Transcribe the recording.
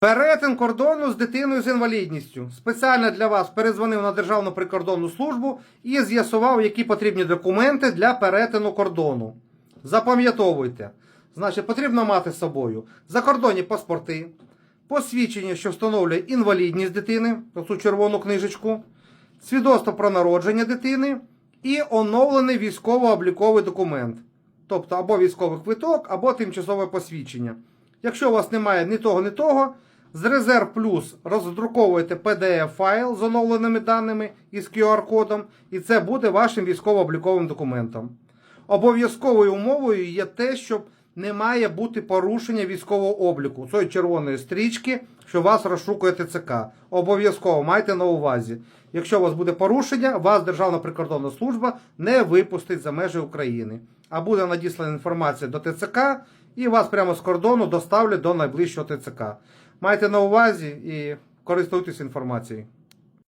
Перетин кордону з дитиною з інвалідністю. Спеціально для вас перезвонив на Державну прикордонну службу і з'ясував, які потрібні документи для перетину кордону. Запам'ятовуйте. Значить, потрібно мати з собою закордонні паспорти, посвідчення, що встановлює інвалідність дитини, оцю червону книжечку, свідоцтво про народження дитини і оновлений військово-обліковий документ. Тобто або військовий квиток, або тимчасове посвідчення. Якщо у вас немає ні того, ні того, з Резерв Плюс роздруковуєте PDF-файл з оновленими даними із QR-кодом, і це буде вашим військово-обліковим документом. Обов'язковою умовою є те, що не має бути порушення військового обліку цієї червоної стрічки, що вас розшукує ТЦК. Обов'язково майте на увазі. Якщо у вас буде порушення, вас Державна прикордонна служба не випустить за межі України. А буде надіслана інформація до ТЦК і вас прямо з кордону доставлять до найближчого ТЦК. Майте на увазі і користуйтесь інформацією.